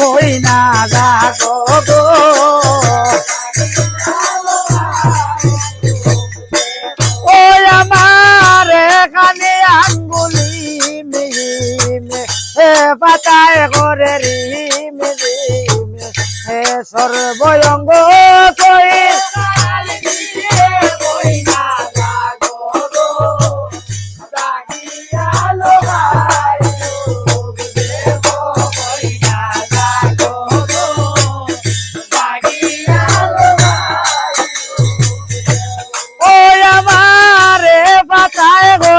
হই না জাগো গো ওই আমার এখানে আঙ্গুলি পাতায় করে রিমে রিমে হে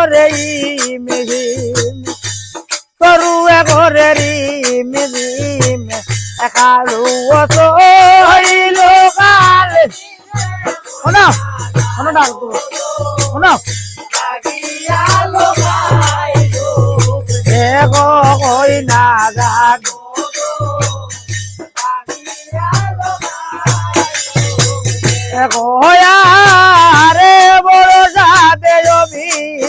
করে মিহিমে তরুয়ে করে রিমে রিমে একালু অতো কাল। শোনো শোনো ডাক শোনো। কই না যাক এগো রে বড় যাবে বুলা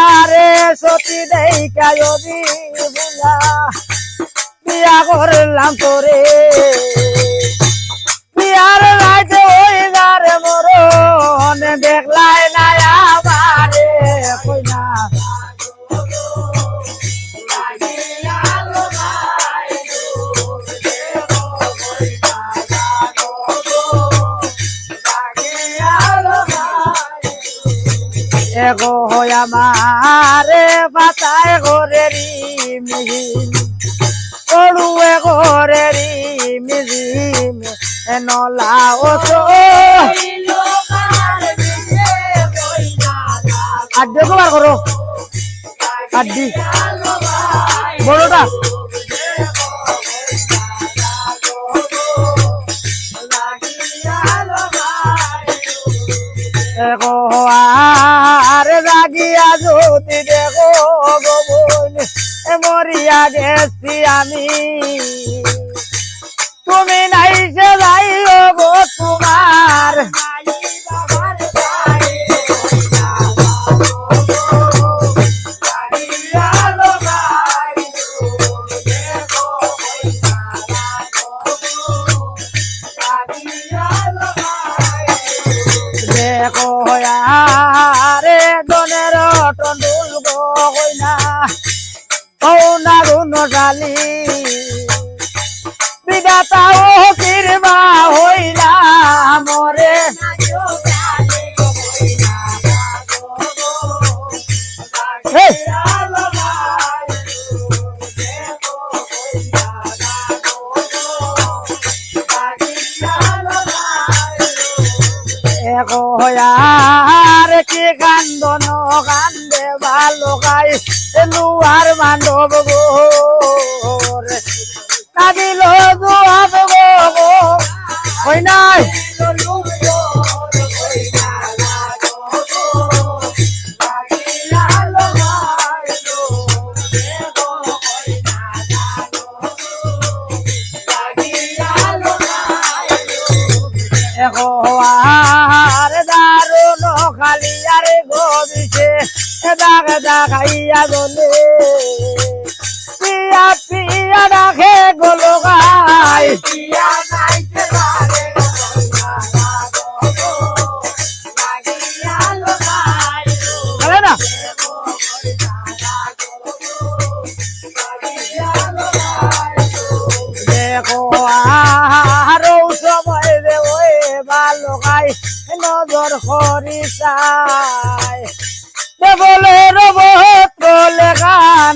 সতী দেই কায়বি ভুলা বিয়া করলাম তোরে। এগো আমারে পাতায় ঘরে মিহি পড়ুয়ে ঘরে রি নলা ও আড্ডি কবার করো। আড্ডি। বড়টা। রাগিয়া যদি দেখো গোবন মরিয়া গেছি আমি। তুমি নাই সে যাই গো তোমার। দেখো আরে না রুন ডালি বিদাতা ও কিরমা হইনা মরে! এগো আর কি ভালো গাই মানব গো কাঁদিল গো গো হই নাই? দাগ দাগাইয়া গলে। পিয়া পিয়া রাখে গোলো গাই। চলে না দেখো আরও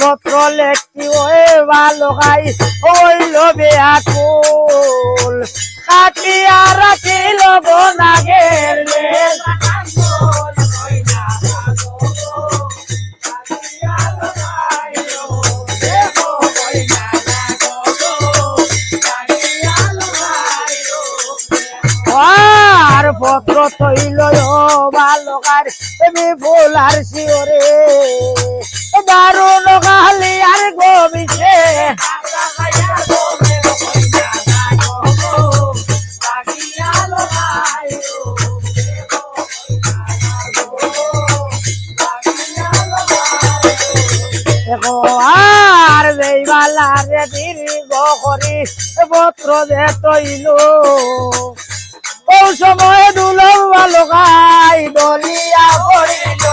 পত্র লেখি ওই ভালো খাই ওই লোবে আকুল কাটিয়া রাখিল নাগের পত্র তৈল ভালো কার তুমি ফুলার শিওরে। দারুণ গালি আর গবিছে। আর দীর্ঘ করি পত্র দে তৈল ও সময় দুলো ভালো খাই দলিয়া পড়িল।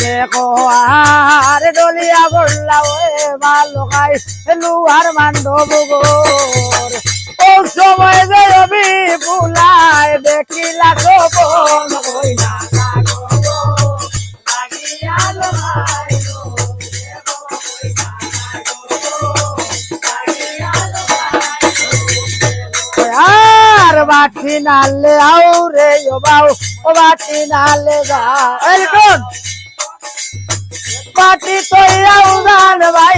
দেখো আর দলিয়া বললা ওয়ে ভালো খাই লুহার মান্ডব গোর সময় যে রবি ফুলায় দেখিলা গোপন হইলা। বাটি নালে আউ রে ও বাউ ও বাটি নালে এরকম বাটি তো উদান ভাই।